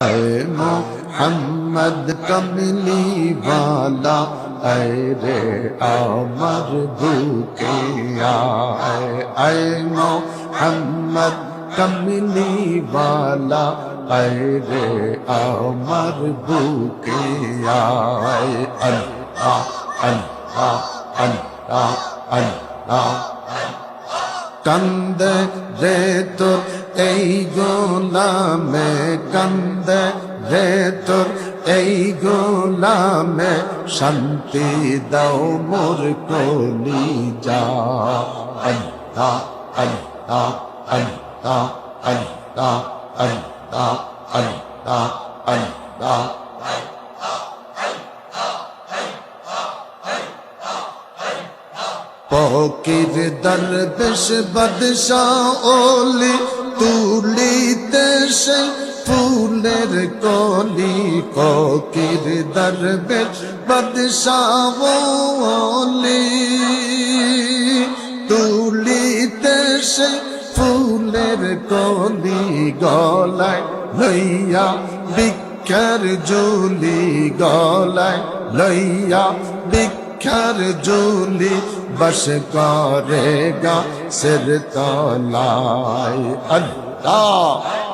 اے محمد کملی والا اے رے عمر بھوکیا اے اے محمد کملی والا اے رے عمر بھوکیا اے اللہ اللہ اللہ اللہ কান্দে রে তোর, এই গোলামে কান্দে রে তোর, এই গোলামে শান্তি দাও মোর কলি যা আল্লাহ আল্লাহ আল্লাহ আল্লাহ আল্লাহ আল্লাহ আল্লাহ। ফকির দরবেশ বদশাহ ওলি তুলিতে সে ফুলের কলি। ফকির দরবেশ বদশাহ ওলি তুলিতে সে ফুলের কলি গলায় লইয়া বিক্ষার জুলি গলায় লইয়া বিক্ষার জুলি বস করেগা সির তলায়। আল্লাহ।